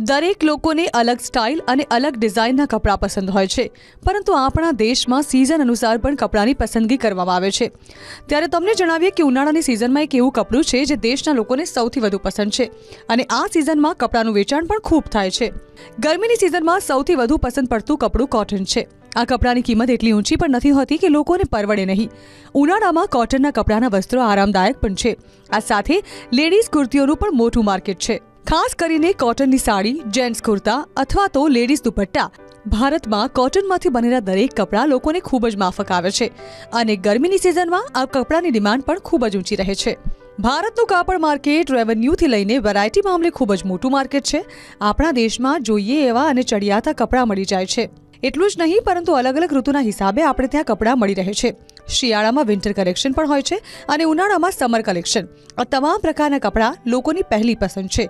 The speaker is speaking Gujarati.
દરેક લોકોને અલગ સ્ટાઇલ અને અલગ ડિઝાઇનના કપડાં પસંદ હોય છે. પરંતુ આપણા દેશમાં સિઝન અનુસાર પણ કપડાંની પસંદગી કરવામાં આવે છે. ત્યારે તમને જણાવીએ કે ઉનાળાની સિઝનમાં એક એવું કપડું છે જે દેશના લોકોને સૌથી વધુ પસંદ છે. અને આ સિઝનમાં કપડાનું વેચાણ પણ ખૂબ થાય છે. ગરમીની સિઝનમાં સૌથી વધુ પસંદ પડતું કપડું કોટન છે. આ કપડાની કિંમત એટલી ઊંચી પણ નથી હોતી કે લોકોને પરવડે નહીં. ઉનાળામાં કોટનના કપડાના વસ્ત્રો આરામદાયક પણ છે. આ સાથે લેડીઝ કુર્તીઓનું પણ મોટું માર્કેટ છે. ખાસ કરીને કોટનની સાડી જેન્ટ્સ કુર્તા અથવા તો લેડીઝ દુપટ્ટા. ભારતમાં કોટનમાંથી બનેલા દરેક કપડાં લોકોને ખૂબ જ માફક આવે છે અને ગરમીની સિઝનમાં આ કપડાની ડિમાન્ડ પણ ખૂબ જ ઊંચી રહે છે. ભારતનું કાપડ માર્કેટ રેવન્યુથી લઈને વેરાયટી મામલે ખૂબ જ મોટું માર્કેટ છે. આપણા દેશમાં જોઈએ એવા અને ચડિયાતા કપડાં મળી જાય છે. એટલું જ નહીં, પરંતુ અલગ અલગ ઋતુના હિસાબે આપણે ત્યાં કપડાં મળી રહે છે. શિયાળામાં વિન્ટર કલેક્શન પણ હોય છે અને ઉનાળામાં સમર કલેક્શન આ તમામ પ્રકારના કપડાં લોકોની પહેલી પસંદ છે.